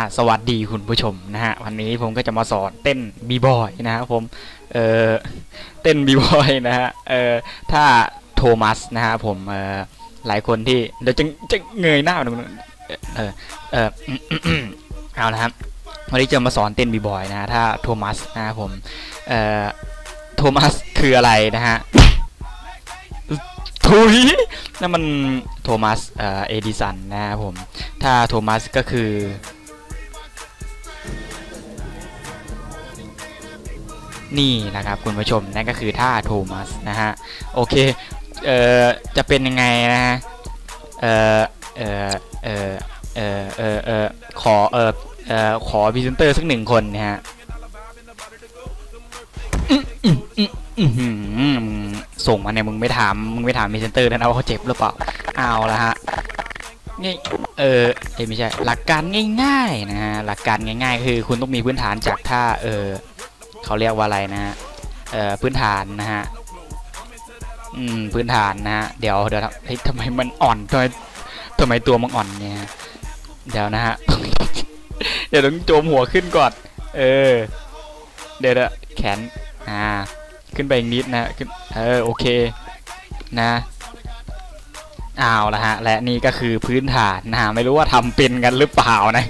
อ่าสวัสดีคุณผู้ชมนะฮะวันนี้ผมก็จะมาสอนเต้นบีบอยนะครับผมเออเต้นบีบอยนะฮะเออถ้าโทมัสนะฮะผมเออหลายคนที่เดี๋ยวจะจะเงยหน้าดูเออเออเอาละครับวันนี้จะมาสอนเต้นบีบอยนะฮะถ้าโทมัสนะครับผมเอ่อโทมัสคืออะไรนะฮะทุยนั่นมันโทมัสเอ่อเอดิสันนะครับผม ถ้าโทมัสก็คือ นี่นะครับคุณผู้ชมนั่นก็คือท่าโทมัสนะฮะโอเคเอ่อจะเป็นยังไงนะฮะเอ่อเอ่อเอ่อเอ่อเอ่อเอ่อขอเอ่อเอ่อขอพรีเซนเตอร์สักหนึ่งคนนะฮะส่งมาเนี่ยมึงไม่ถามมึงไม่ถามพรีเซนเตอร์นะว่าเขาเจ็บหรือเปล่าเอาละฮะนี่เออเอ้ยไม่ใช่หลักการง่ายๆนะฮะหลักการง่ายๆ คือคุณต้องมีพื้นฐานจากท่าเออ เขาเรียกว่าอะไรนะฮะเออพื้นฐานนะฮะอืมพื้นฐานนะฮะเดี๋ยวเดี๋ยวเฮ้ยทำไมมันอ่อนทำไมทำไมตัวมันอ่อนเนี่ยเดี๋ยวนะฮะเดี๋ยวต้องโจมหัวขึ้นก่อน เออ เดี๋ยวดะแขนอ่าขึ้นไปอีกนิดนะขึ้นเออโอเคนะเอาละฮะ และนี่ก็คือพื้นฐานนะฮะไม่รู้ว่าทำเป็นกันหรือเปล่านะ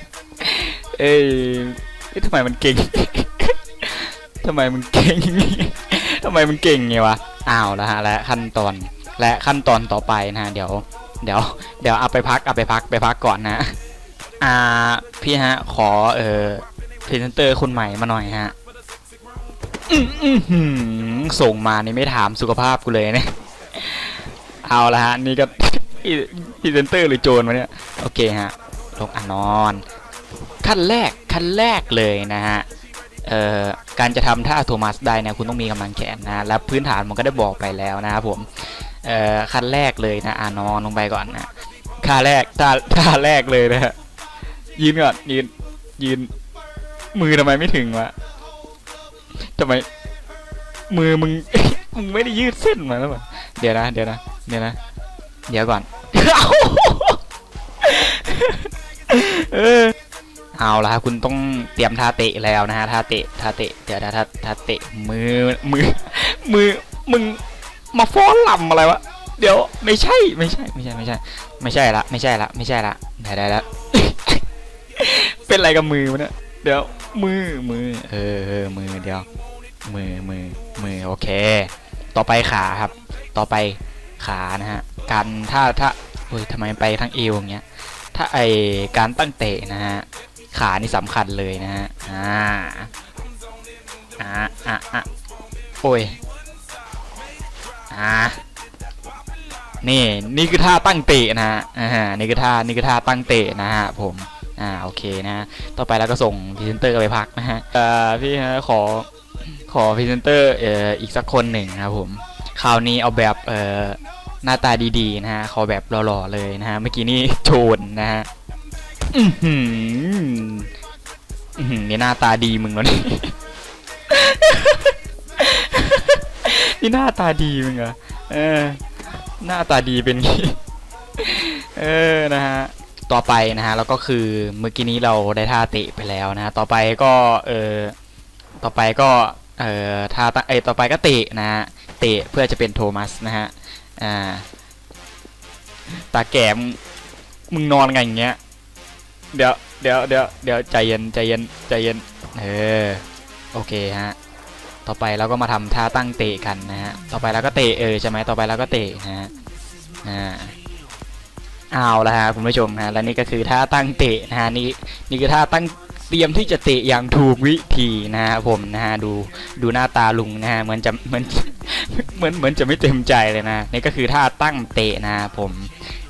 เอ้ยทำไมมันเก่ง ทำไมมันเก่งทำไมมันเก่งไงวะเอาละฮะและขั้นตอนและขั้นตอนต่อไปนะฮะเดี๋ยวเดี๋ยวเดี๋ยวเอาไปพักเอาไปพักไปพักก่อนนะอ่าพี่ฮะขอเอ่อพรีเซนเตอร์คนใหม่มาหน่อยฮะส่งมานี่ไม่ถามสุขภาพกูเลยเนี่ยเอาละฮะนี่ก็พรีเซนเตอร์หรือโจรวะเนี่ยโอเคฮะลงอะนอน ขั้นแรกขั้นแรกเลยนะฮะ การจะทำท่าอัตโทมัสได้นี่ยคุณต้องมีกำลังแขนนะและพื้นฐานมันก็ได้บอกไปแล้วนะครับผมขั้นแรกเลยนะอะนอนลงไปก่อนนะท่าแรกท่าท่าแรกเลยนะฮะยืนก่อนยืนยืน มือทำไมไม่ถึงวะทำไม มือมึงมึงไม่ได้ยืดเส้นมาแล้วเดี๋ยวนะเดี๋ยวนะเดี๋ยวนะเดี๋ยวก่อนเออ เอาละครับคุณต้องเตรียมท่าเตะแล้วนะฮะท่าเตะท่าเตะเดี๋ยวนะท่าท่าเตะมือมือมือมึงมาฟ้อนลำอะไรวะเดี๋ยวไม่ใช่ไม่ใช่ไม่ใช่ไม่ใช่ ไม่ใช่ละไม่ใช่ละไม่ใช่ละเดี๋ยวเดี๋ยวเป็นอะไรกับมือวะเนี่ยเดี๋ยวมือมือเออเออมือเดี๋ยวมือมือมือโอเค ต่อไปขาครับ ต่อไปขานะฮะการถ้าถ้าเฮ้ยทำไมไปทางเอวอย่างเงี้ยถ้าไอการตั้งเตะนะฮะ ขานี่สำคัญเลยนะฮะ อ่า อ่า อ่าอ่าโอ้ย อ่า นี่ นี่คือท่าตั้งเตะนะฮะ อ่า นี่คือท่า นี่คือท่าตั้งเตะนะฮะผม อ่า โอเคนะ ต่อไปแล้วก็ส่งพรีเซนเตอร์ไปพักนะฮะ อ่อพี่ฮะ ขอ ขอพรีเซนเตอร์ เอ่อ อีกสักคนหนึ่งนะครับผม คราวนี้เอาแบบ เอ่อ หน้าตาดีๆนะฮะ ขอแบบหล่อๆเลยนะฮะ เมื่อกี้นี่โชนนะฮะ อือหือนี่หน้าตาดีมึงแล้วนี่ นี่หน้าตาดีมึงเหรอเออ หน้าตาดีเป็นงี้ เออ นะฮะ ต่อไปนะฮะ แล้วก็คือเมื่อกี้นี้เราได้ท่าเตะไปแล้วนะฮะ ต่อไปก็ เออ ต่อไปก็ เออท่าตเอต่อไปก็เตะนะฮะ เตะเพื่อจะเป็นโทมัสนะฮะ อ่า ตาแก่มึงมึงนอนไงอย่างเงี้ย เดี๋ยวเดี๋ยวเดี๋ยวเดี๋ยวใจเย็นใจเย็นใจเย็นเออโอเคฮะต่อไปเราก็มาทำท่าตั้งเตะกันนะฮะต่อไปเราก็เตะเออใช่ไหมต่อไปเราก็เตะนะฮะอ่าเอาละฮะคุณผู้ชมฮะและนี่ก็คือท่าตั้งเตะนะฮะนี่นี่คือท่าตั้งเตรียมที่จะเตะอย่างถูกวิธีนะฮะผมนะฮะดูดูหน้าตาลุงนะฮะเหมือนจะเหมือนเหมือนเหมือนจะไม่เต็มใจเลยนะนี่ก็คือท่าตั้งเตะนะผม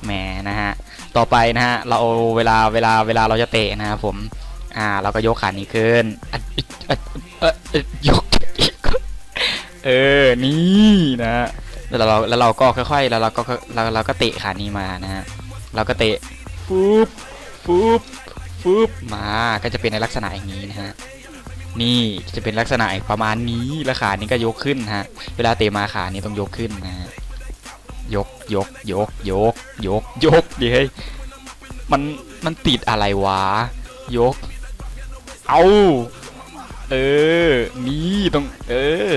แหมนะฮะ ต่อไปนะฮะเราเวลาเวลาเวลาเราจะเตะนะครับผม อ่า เราก็ยกขานี้ขึ้นอะอะอะอะยกเออนี่นะฮะแล้วเราแล้วเราก็ค่อยๆแล้วเราก็เราเราก็เตะขานี้มานะฮะเราก็เตะฟุบฟุบฟึบมาก็จะเป็นในลักษณะอย่างนี้นะฮะนี่จะเป็นลักษณะประมาณนี้แล้วขานี้ก็ยกขึ้นฮะ เวลาเตะมาขานี้ต้องยกขึ้นนะฮะ ยกยกยกยกยกดิเฮ้ยมันมันติดอะไรวะ ยก เอาเออ นี่ต้อง เออ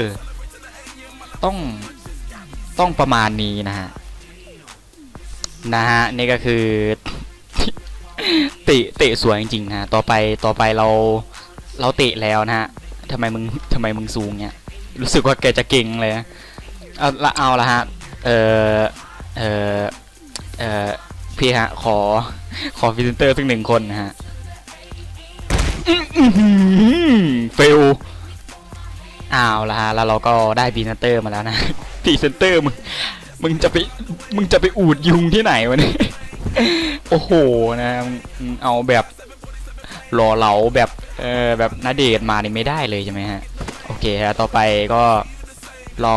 ต้อง ต้องประมาณนี้นะฮะ นะฮะ นี่ก็คือ เตะ เตะสวยจริงๆนะฮะต่อไป ต่อไปเรา เราเตะแล้วนะฮะทำไมมึงทำไมมึงสูงเนี่ย รู้สึกว่าแกจะเก่งเลยเอาละเอาละฮะ เออ เออเออพี่ฮะ ขอ ขอฟิเซนเตอร์สักหนึ่งคนนะฮะเฟลเอาวละฮะ แล้วเราก็ได้พรีเซนเตอร์มาแล้วนะพรีเซนเตอร์มึง มึงจะไป มึงจะไปอูดยุงที่ไหนวะเนี่ย โอ้โหนะ เอาแบบหล่อเหลาแบบ เออแบบนาเดชน์มานี่ไม่ได้เลยใช่ไหมฮะ โอเคฮะ ต่อไปก็เรา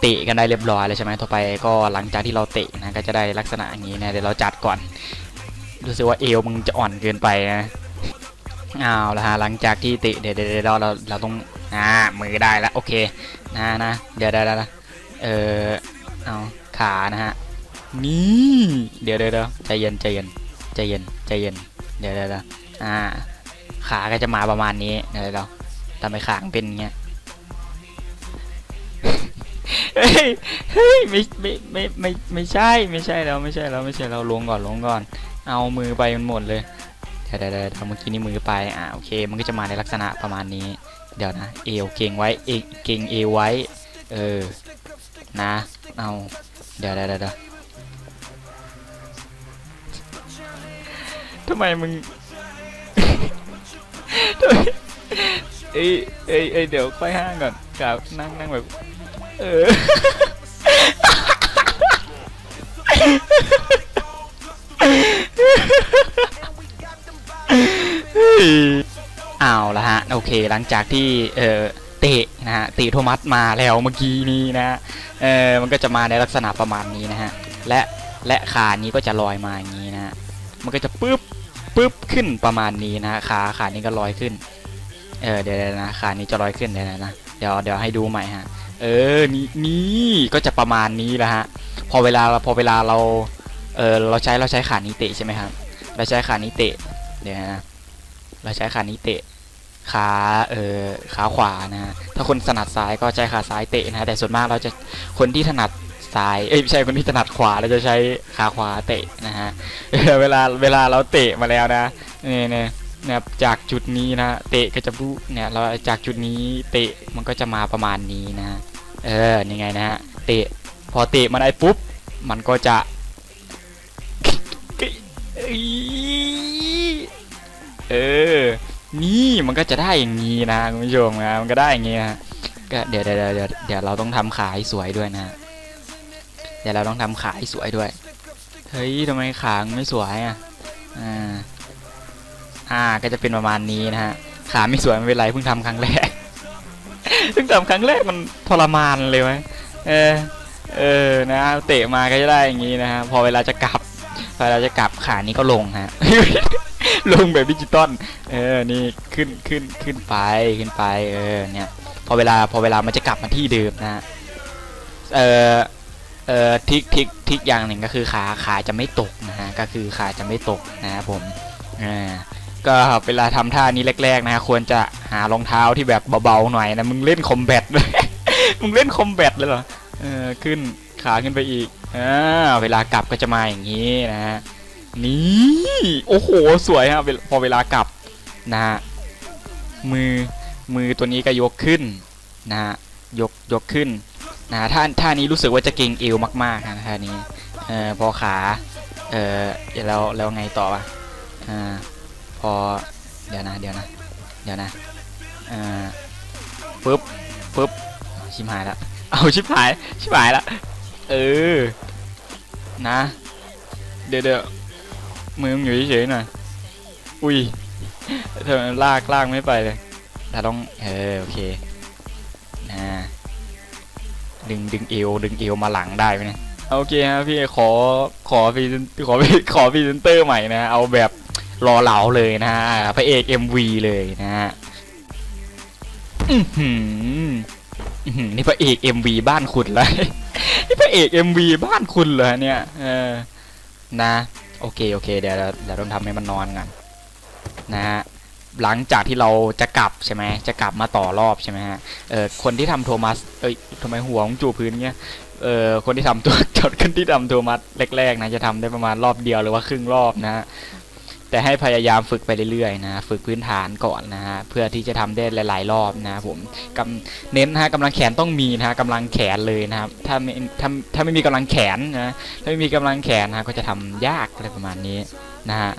เตะกันได้เรียบร้อยแล้วใช่ไหมต่อไปก็หลังจากที่เราเตะนะก็จะได้ลักษณะอย่างนี้นะเดี๋ยวเราจัดก่อนรู้สึกว่าเอวมึงจะอ่อนเกินไปนะเอาละฮะหลังจากที่เตะเดี๋ยวเดี๋ยวเราเราเราต้องอ่ามือได้แล้วโอเคนะนะเดี๋ยวเดี๋ยวเดี๋ยวเออเอาขานะฮะนี่เดี๋ยวเดี๋ยวเดี๋ยวใจเย็นใจเย็นใจเย็นใจเย็นเดี๋ยวเดี๋ยวอ่าขาก็จะมาประมาณนี้เดี๋ยวเดี๋ยวทำไมขามันเป็นอย่างเงี้ย เฮ้ยเฮ้ยไม่ไม่ไม่ไม่ไม่ใช่ไม่ใช่แล้วไม่ใช่แล้วไม่ใช่เราลงก่อนลงก่อน เอามือไปมันหมดเลยเดี๋ยวเดี๋ยวเดี๋ยวเมื่อกี้นี่มือไปอ่าโอเคมันก็จะมาในลักษณะประมาณนี้ เดี๋ยวนะเอวเก่งไว้เอเก่งเอไว้ เออนะเอาเดี๋ยวเดี๋ยวเดี๋ยวทำไมมึงเอ้ยเอ้ยเอ้ยเดี๋ยวค่อยห้างก่อนกลับนั่งนั่งแบบ เออเอาละฮะ โอเค หลังจากที่เออเตะนะฮะเตะโทมัสมาแล้วเมื่อกี้นี้นะเออมันก็จะมาในลักษณะประมาณนี้นะฮะ และและขานี้ก็จะลอยมาอย่างนี้นะฮะ มันก็จะปึ๊บปึ๊บขึ้นประมาณนี้นะฮะขาขานี้ก็ลอยขึ้น เออเดี๋ยวนะขานี้จะลอยขึ้นเดี๋ยวนะ เดี๋ยวเดี๋ยวให้ดูใหม่ฮะ เออนี่นี่ก็จะประมาณนี้แหละฮะพอเวลาพอเวลาเราเออเราใช้เราใช้ขานี้เตะใช่ไหมครับเราใช้ขานี้เตะเดี๋ยวนะเราใช้ขานี้เตะขาเออขาขวานะฮะถ้าคนถนัดซ้ายก็ใช้ขาซ้ายเตะนะฮะแต่ส่วนมากเราจะคนที่ถนัดซ้ายเอ้ยไม่ใช่คนที่ถนัดขวาเราจะใช้ขาขวาเตะนะฮะเวลาเวลาเราเตะมาแล้วนะเนี่ยเนี่ยนะจากจุดนี้นะเตะก็จะบุเนี่ยเราจากจุดนี้เตะมันก็จะมาประมาณนี้นะ เออนี่ไงนะฮะเตะพอเตะมาได้ปุ๊บ มันก็จะเออ นี่มันก็จะได้อย่างนี้นะคุณผู้ชมนะมันก็ได้อย่างนี้นะก็เดี๋ยวเดี๋ยวเดี๋ยวเดี๋ยวเราต้องทำขาให้สวยด้วยนะเดี๋ยวเราต้องทำขาให้สวยด้วยเฮ้ยทำไมขาไม่สวยอะอ่าอ่าก็จะเป็นประมาณนี้นะฮะขาไม่สวยไม่เป็นไรเพิ่งทำครั้งแรก เพิ่งทำครั้งแรกมันทรมานเลยไหมเออเออนะเตะมาก็จะได้อย่างนี้นะฮะพอเวลาจะกลับพอเวลาจะกลับขานี้ก็ลงฮะลงแบบดิจิตอลเออนี่ขึ้นขึ้นขึ้นไปขึ้นไปเออเนี่ยพอเวลาพอเวลามันจะกลับมาที่เดิมนะฮะเออเออทิกทิกทิกอย่างหนึ่งก็คือขาขาจะไม่ตกนะฮะก็คือขาจะไม่ตกนะครับผมอ่า ก็เวลาทำท่านี้แรกๆนะฮะควรจะหารองเท้าที่แบบเบาๆหน่อยนะมึงเล่นคอมแบทเลยมึงเล่นคอมแบทเลยเหรอเออขึ้นขาขึ้นไปอีกอ่าเวลากลับก็จะมาอย่างนี้นะฮะนี่โอ้โหสวยฮะพอเวลากลับนะฮะมือมือตัวนี้ก็ยกขึ้นนะฮะยกยกขึ้นนะท่าท่านี้รู้สึกว่าจะเก่งเอวมากๆนะท่านี้เออพอขาเออแล้วแล้วไงต่อวะอ่า พอเดี๋ยวนะเดี๋ยวนะเดี๋ยวนะอ่าปึ๊บปึ๊บชิบหายแล้วเอาชิบหายชิบหายแล้วเออนะ เดี๋ยวเดี๋ยวมือมึงอยู่เฉยๆหน่อยอุ้ยเธอลากลากไม่ไปเลยเราต้องเออโอเคนะดึงดึงเอวดึงเอวมาหลังได้ไหมเนี่ยโอเคครับพี่ขอขอพรีเซนขอขอพีเซนเตอร์ใหม่นะ เอาแบบ รอเหลาเลยนะฮะพระเอก MV เลยนะฮะอื้อหืออื้อหือนี่พระเอก MV บ้านคุณเลยนี่พระเอก MV บ้านคุณเหรอเนี่ย เออ นะ โอเค โอเค เดี๋ยวเดี๋ยวต้องทำให้มันนอนกันนะฮะหลังจากที่เราจะกลับใช่ไหมจะกลับมาต่อรอบใช่ไหมฮะ เออคนที่ทำโทมัส เอ้ยทำไมหัวของจูพื้นเงี้ย เออคนที่ทำตัวจดคนที่ทำโทมัสแรกๆนะจะทำได้ประมาณรอบเดียวหรือว่าครึ่งรอบนะฮะ แต่ให้พยายามฝึกไปเรื่อยๆนะ ฝึกพื้นฐานก่อนนะฮะ เพื่อที่จะทำได้หลาย ๆ รอบนะผมกำเน้นนะฮะกำลังแขนต้องมีนะฮะกำลังแขนเลยนะครับ ถ้าไม่ถ้าถ้าไม่มีกำลังแขนนะ ถ้าไม่มีกำลังแขนนะก็จะทำยากอะไรประมาณนี้นะฮะ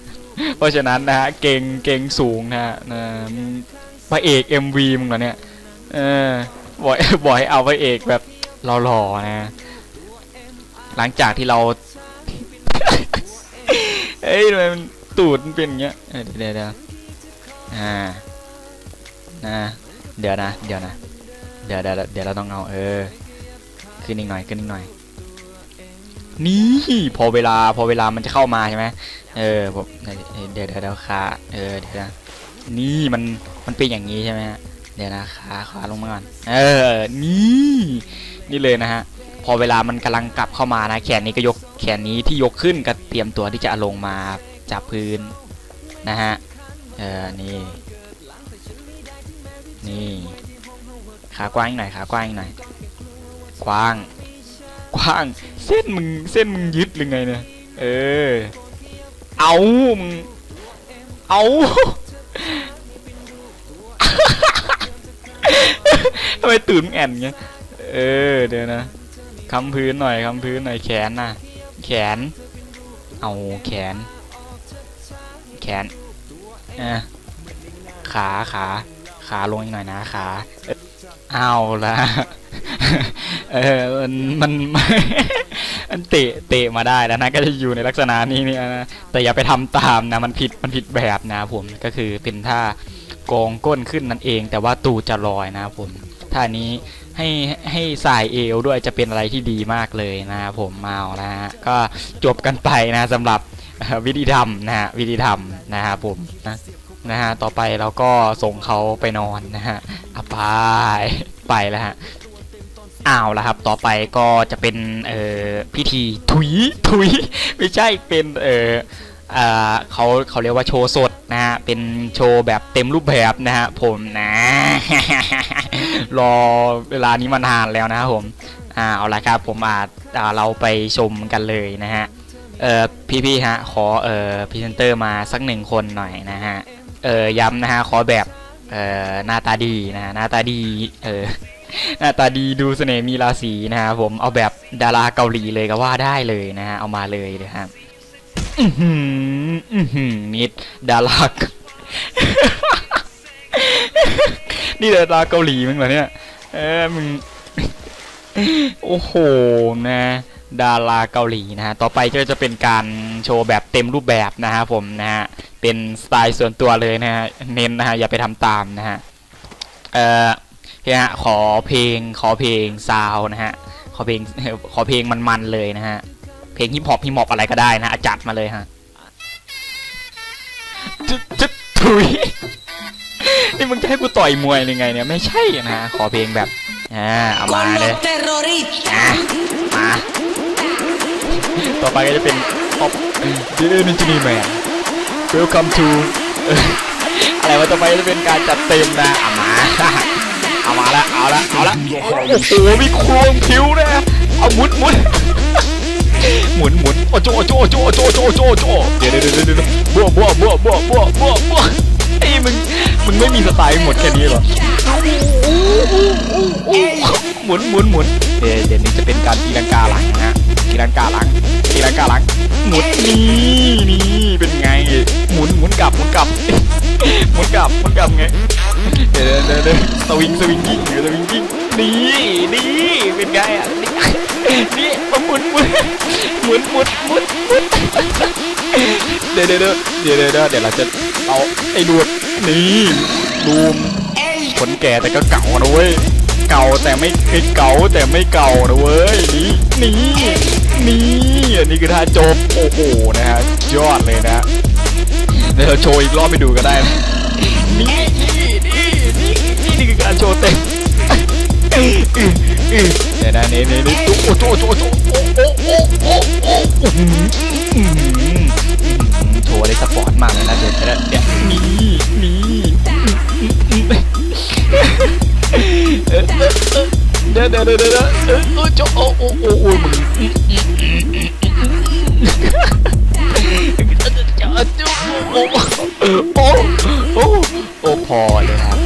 เพราะฉะนั้นนะฮะ เก่ง เก่งสูงนะฮะพระเอก MV มึงเหรอเนี่ย เออบ่อยบ่อยเอาพระเอกแบบหล่อๆนะ หลังจากที่เรา เอ้ยทำไมมัน ตูดมันเป็นอย่างเงี้ยเดี๋ยวเดี๋ยวอ่านะเดี๋ยวนะ เดี๋ยวนะ เดี๋ยวเดี๋ยวเดี๋ยวเราต้องเอาเออขึ้นอีกหน่อยขึ้นอีกหน่อย นี่พอเวลาพอเวลามันจะเข้ามาใช่ไหมเออผมเดี๋ยวเดี๋ยวเดี๋ยวขาเออเดี๋ยวนะนี่มันมันเป็นอย่างนี้ใช่ไหมฮะเดี๋ยวนะขาขาลงมาก่อนเออนี่นี่เลยนะฮะพอเวลามันกำลังกลับเข้ามานะ แขนนี้ก็ยกแขนนี้ที่ยกขึ้นก็เตรียมตัวที่จะลงมา จับพื้นนะฮะ เออ นี่ นี่ ขากว้างอีกหน่อย ขากว้างอีกหน่อย กว้าง กว้าง เส้นมึง เส้นมึงยึดหรือไงเนี่ย เออ เอามึง เอาทำไมตื่นมึงแอนเงี้ย เออ เดี๋ยวนะคำพื้นหน่อยคำพื้นหน่อยแขนน่ะ แขน เอาแขน แขนอะขาขาขาลงอีกหน่อยนะขาเอ้ยเอาละเออมันมันมันเตะเตะมาได้แล้วนะก็จะอยู่ในลักษณะนี้เนี่ยนะแต่อย่าไปทำตามนะมันผิดมันผิดแบบนะผมก็คือเป็นท่ากองก้นขึ้นนั่นเอง แต่ว่าตูดจะลอยนะผมท่านี้ให้ให้สายเอวด้วยจะเป็นอะไรที่ดีมากเลยนะผมเมานะฮะก็จบกันไปนะสำหรับเอ่อ วิธีทำนะฮะวิธีทำนะครับผมนะนะฮะต่อไปเราก็ส่งเขาไปนอนนะฮะอะไปไปแล้วฮะอ้าวแล้วครับ ต่อไปก็จะเป็นเอ่อพิธีถุยถุยไม่ใช่เป็นเอ่อเขาเขาเรียกว่าโชว์สดนะฮะ เป็นโชว์แบบเต็มรูปแบบนะฮะผมนะ รอเวลานี้มานานแล้วนะครับผม อ่าเอาละครับผมอาจเราไปชมกันเลยนะฮะ เออพี่ๆฮะขอเออพรีเซนเตอร์มาสักหนึ่งคนหน่อยนะฮะเออย้ำนะฮะขอแบบเออหน้าตาดีนะหน้าตาดีเออหน้าตาดีดูเสน่ห์มีราศีนะครับผมเอาแบบดาราเกาหลีเลยก็ว่าได้เลยนะฮะเอามาเลยนะครับอือหืออือหือนิดดารานี่ดาราเกาหลีมึงเหรอเนี่ยเออมึงโอ้โหนะ ดาราเกาหลีนะฮะ ต่อไปก็จะเป็นการโชว์แบบเต็มรูปแบบนะฮะผมนะฮะ เป็นสไตล์ส่วนตัวเลยนะฮะ เน้นนะฮะ อย่าไปทำตามนะฮะ เอ่อเนี่ยฮะ ขอเพลง ขอเพลงซาวนะฮะ ขอเพลง ขอเพลงมันๆเลยนะฮะ เพลงฮิปฮอปฮิปฮอปอะไรก็ได้นะะจัดมาเลยฮะจะจะถุยนี่มึงจะให้กูต่อยมวยยังไงเนี่ย ไม่ใช่นะฮะขอเพลงแบบ อ่า เอามาเลยา ต่อไปก็จะเป็น Pop The Energy Man Welcome to เอ่ออะไรวะต่อไปจะเป็นการจัดเต็มนะเอามาเอามาละเอาละเอาละโอ้โหมีครงคิ้วนะเอาหมุนหมุนหมุนหมุนโอ้โจโอ้โจโอ้โจโอ้โจโอ้โจโอ้โจโอ้โจเดี๋ยวเดี๋ยวเดี๋ยวบัวบัวบัวบัวบัวบัวบัวไอ้มึงมึงไม่มีสไตล์หมดแค่นี้หรอ หมุนหมุนหมุนเดี๋ยวเดี๋ยวนี้จะเป็นการตีลังกาหลังนะฮะตีลังกาหลังตีลังกาหลังหมุนนี่นี่เป็นไงหมุนหมุนกลับหมุนกลับหมุนกลับหมุนกลับไงเดี๋ยวเดี๋ยวเดี๋ยวสวิงสวิงยิงเดี๋ยวสวิงยิงนี่นี่เป็นไงอะนี่นี่มาหมุนหมุนหมุนหมุนหมุนหมุนเดี๋ยวเดี๋ยวเดี๋ยวเดี๋ยวเดี๋ยวเดี๋ยวเดี๋ยวเราจะเอาไอ้ดูดนี่ดูม El ขนแก่แต่ก็เก่านะเว้ย เก่าแต่ไม่เก่าแต่ไม่เก่านะเว้ยนี่นี่นี่อันนี้คือท่าจบโอ้โหนะฮะยอดเลยนะฮะเดี๋ยวเราโชว์อีกรอบไปดูก็ได้นะนี่นี่นี่นี่นี่นี่คือการโชว์เต็มอื้ออื้ออื้อเดี๋ยวนะนี่นี่นี่โอ้โหโอ้โหโอ้โหโอ้โหโอ้โหโอ้โหโอ้โหอื้อหืออื้อหือโชว์ได้สปอร์ตมากเลยนะเดี๋ยวเดี๋ยวเดี๋ยวนี่ เดี๋ยวเดี๋ยวเดี๋ยวเดี๋ยวออโจโอ้โหโอ้โหโอ้โอ้โอ้โอ้พอเลยครับ